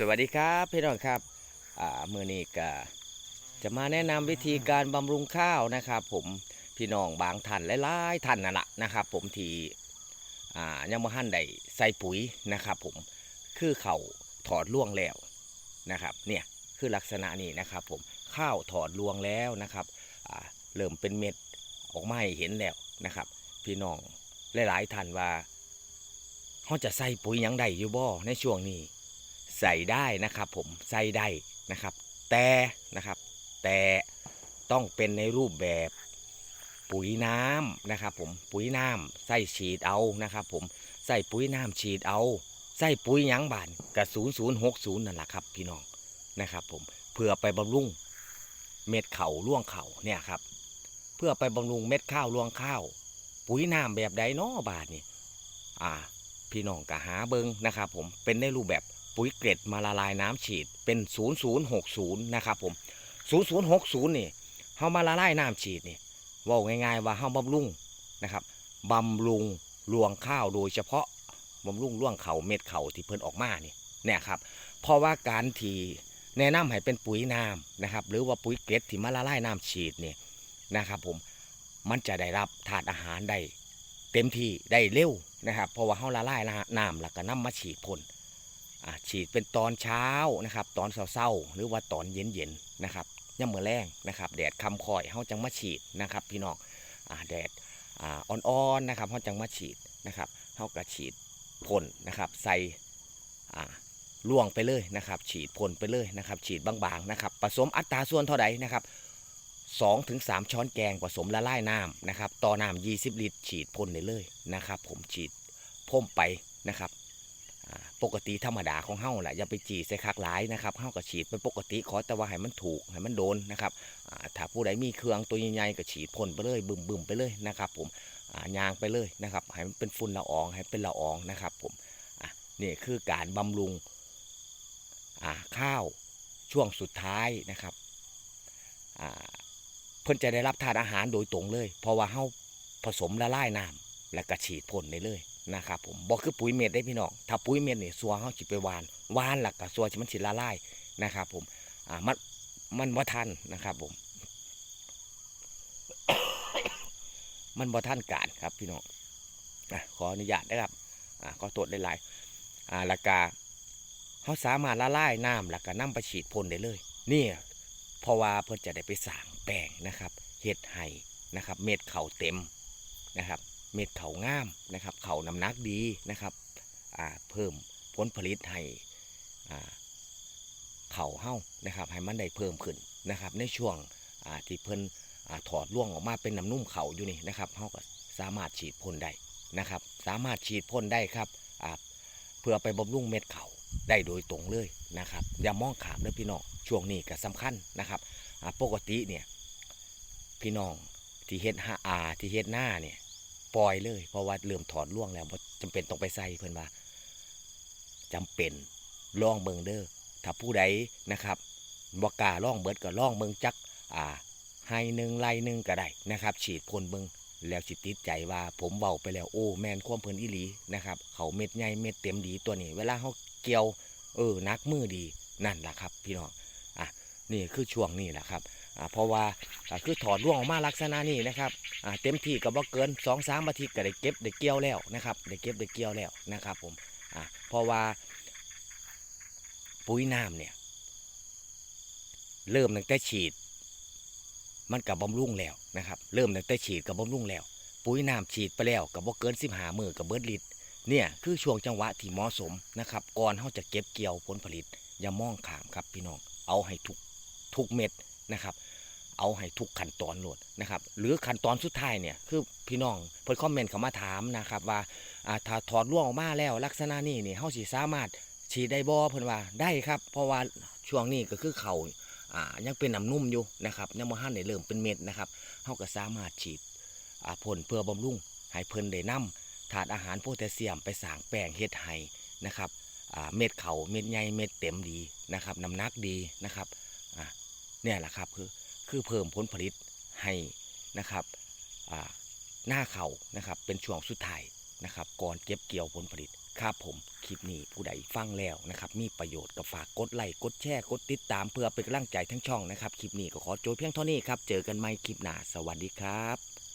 สวัสดีครับพี่น้องครับอ่ามือนี้ก็จะมาแนะนำวิธีการบำรุงข้าวนะครับ ผมพี่น้องบางท่านหลายๆท่านนั่นแหละนะครับ ผมที่อ่ายังมาหั่นได้ใส่ปุ๋ยนะครับ ผมคือเขาถอดล่วงแล้วนะครับ เนี่ยคือลักษณะนี้นะครับ ผมข้าวถอดล่วงแล้วนะครับอ่าเริ่มเป็นเม็ดออกมาให้เห็นแล้วนะครับ พี่น้องหลายๆท่านว่าเขาจะใส่ปุ๋ยยังได้อยู่บ่ในช่วงนี้ ใส่ได้นะครับผมใส่ได้นะครับ แต่นะครับแต่ต้องเป็นในรูปแบบปุ๋ยน้ำนะครับผมปุ๋ยน้ำใส่ฉีดเอานะครับผมใส่ปุ๋ยน้ำฉีดเอาใส่ปุ๋ยยังบานกับศูนย์ศูนย์หกศูนย์นั่นแหละครับพี่น้องนะครับผมเพื่อไปบำรุงเม็ดเข่าล่วงเข่าเนี่ยครับเพื่อไปบำรุงเม็ดข้าวล่วงข้าว ปุ๋ยน้ำแบบใดนาะบาทนี่อ่าพี่น้องก็หาเบิงนะครับผมเป็นในรูปแบบ ปุ๋ยเกล็ดมาละลายน้ำฉีดเป็น 0060 นะครับผม 0060 นี่เฮามาละลายน้ำฉีดนี่ว่าง่ายๆว่าเฮาบำรุงนะครับบำรุงรวงข้าวโดยเฉพาะบำรุงร่วงเขาเม็ดเขาที่เพิ่นออกมานี่เนี่ยครับเพราะว่าการที่แนะนำให้เป็นปุ๋ยน้ำนะครับ หรือว่าปุ๋ยเกล็ดที่มาละลายน้ำฉีดนี่นะครับผมมันจะได้รับธาตุอาหารได้เต็มที่ได้เร็วนะครับ เพราะว่าเฮาละลายน้ำแล้วก็นำมาฉีดพ่น ฉีดเป็นตอนเช้านะครับ ตอนเช้าๆหรือว่าตอนเย็นๆนะครับย่ำมือแรงนะครับแดดคำคอยเฮาจังมาฉีดนะครับ พี่น้องแดดอ่อนๆนะครับเฮาจังมาฉีดนะครับเฮาก็ฉีดพ่นนะครับใส่ล่วงไปเลยนะครับ ฉีดพ่นไปเลยนะครับ ฉีดบางๆนะครับผสมอัตราส่วนเท่าใดนะครับ2ถึง3ช้อนแกงผสมละลายน้ำนะครับต่อน้ำ20 ลิตร ฉีดพ่นได้เลยนะครับ ผมฉีดพ่มไปนะครับ ปกติธรรมดาของเฮ้าแหละอย่าไปจีดใส่คักหลายนะครับเฮ้าก็ฉีดเป็นปกติขอแต่ว่าให้มันถูกให้มันโดนนะครับถ้าผู้ใดมีเครื่องตัวใหญ่ๆก็ฉีดพ่นไปเลยบึมๆไปเลยนะครับผมยางไปเลยนะครับให้มันเป็นฝุ่นละอองให้เป็นละอองนะครับผมนี่คือการบำรุงข้าวช่วงสุดท้ายนะครับเพิ่นจะได้รับทานอาหารโดยตรงเลย เพราะว่าเฮาผสมละลายน้ำ แล้วก็ฉีดพ่นได้เลยนะครับผมบ่คือปุ๋ยเม็ดได้พี่น้องถ้าปุ๋ยเม็ดนี่สัวเฮาสิไปวานวานแล้วก็สัวสิมันสิละลายนะครับผมอ่ามันมันบ่ทันนะครับผม มันบ่ทันการครับพี่น้องอะขออนุญาตนะครับอ่าขอตรวจหลายๆอ่าแล้วก็เฮาสามารถละลายน้ำแล้วก็นำไปฉีดพ่นได้เลยนี่เพราะว่าเพื่อจะได้ไปสร้างแป้งนะครับเห็ดไห้นะครับ เม็ดเข่าเต็มนะครับ เม็ดเขางามนะครับ เขาน้ำหนักดีนะครับเพิ่มผลผลิตให้เข่าเฮ้านะครับ ให้มันได้เพิ่มขึ้นนะครับ ในช่วงที่เพิ่นอถอดร่วงออกมาเป็นน้ำนุ่มเข่าอยู่นี่นะครับเฮาก็สามารถฉีดพ่นได้นะครับ สามารถฉีดพ่นได้ครับเพื่อไปบำรุงเม็ดเข่าได้โดยตรงเลยนะครับ อย่ามองขามเลยพี่น้องช่วงนี้ก็สำคัญนะครับปกติเนี่ยพี่น้องที่เฮ็ดหาอาที่เฮ็ดหน้าเนี่ย ปล่อยเลย เพราะว่าเริ่มถอดร่วงแล้วบ่จำเป็นต้องไปใส่เพิ่อนว่าจำเป็นล่องเบิงเด้อถ้าผู้ใดนะครับบ่กาล่องเบิดก็ล่องเบิงจักอ่าให้หนึ่งไล่หนึ่งก็ได้นะครับ ฉีดพ่นเบิงแล้วสิติดใจว่าผมเบาไปแล้วโอ้แมนความเพลินอีหลีนะครับเขาเม็ดใหญ่เม็ดเต็มดีตัวนี้ เวลาเขาเกี่ยวเออนักมือดีนั่นแหละครับ พี่น้องอะนี่คือช่วงนี้แหละครับ เพราะว่าคือถอดร่วงออกมาลักษณะนี้นะครับอ่าเต็มที่ก็บ่เกิน2อสามอาทิตย์ก็ได้เก็บได้เกี่ยวแล้วนะครับได้เก็บได้เกี่ยวแล้วนะครับผมอ่าเพราะว่าปุ๋ยน้ำเนี่ยเริ่มตั้งแต่ฉีด มันกับบำรุงแล้วนะครับเริ่มตั้งแต่ฉีดกับบำรุงแล้ว ปุ๋ยน้ำฉีดไปแล้วกับบ่เกินสิบหามือกับเบิดลิตเนี่ยคือช่วงจังหวะที่เหมาะสมนะครับก่อนเขาจะเก็บเกี่ยวผลผลิตอย่ามองขามครับพี่น้องเอาให้ทุกทุกเม็ดนะครับ เอาให้ทุกขั้นตอนโหลดนะครับหรือขั้นตอนสุดท้ายเนี่ยคือพี่น้องเพิ่นคอมเมนต์เข้ามาถามนะครับว่าถ้าถอดร่วงออกมาแล้ว ลักษณะนี้นี่เฮาสิสามารถฉีดได้บ่เพิ่นว่าได้ครับ เพราะว่าช่วงนี้ก็คือเขาอ่ายังเป็นน้ำนุ่มอยู่นะครับยังบ่ทันได้เริ่มเป็นเม็ดนะครับเฮาก็สามารถฉีดอ่าพ่นเพื่อบำรุงให้เพิ่นได้นำถาดอาหารโพแทสเซียมไปสร้างแป้งเฮ็ดไห้นะครับเม็ดเขาเม็ดใหญ่เม็ดเต็มดีนะครับน้ำหนักดีนะครับเนี่ยแหละครับคือ คือเพิ่มผลผลิตให้นะครับหน้าเขานะครับเป็นช่วงสุดท้ายนะครับก่อนเก็บเกี่ยวผลผลิตครับผมคลิปนี้ผู้ใดฟังแล้วนะครับมีประโยชน์กับฝากกดไลค์กดแชร์กดติดตามเพื่อเป็นกำลังใจทั้งช่องนะครับคลิปนี้ก็ขอโจยเพียงเท่านี้ครับเจอกันใหม่คลิปหน้าสวัสดีครับ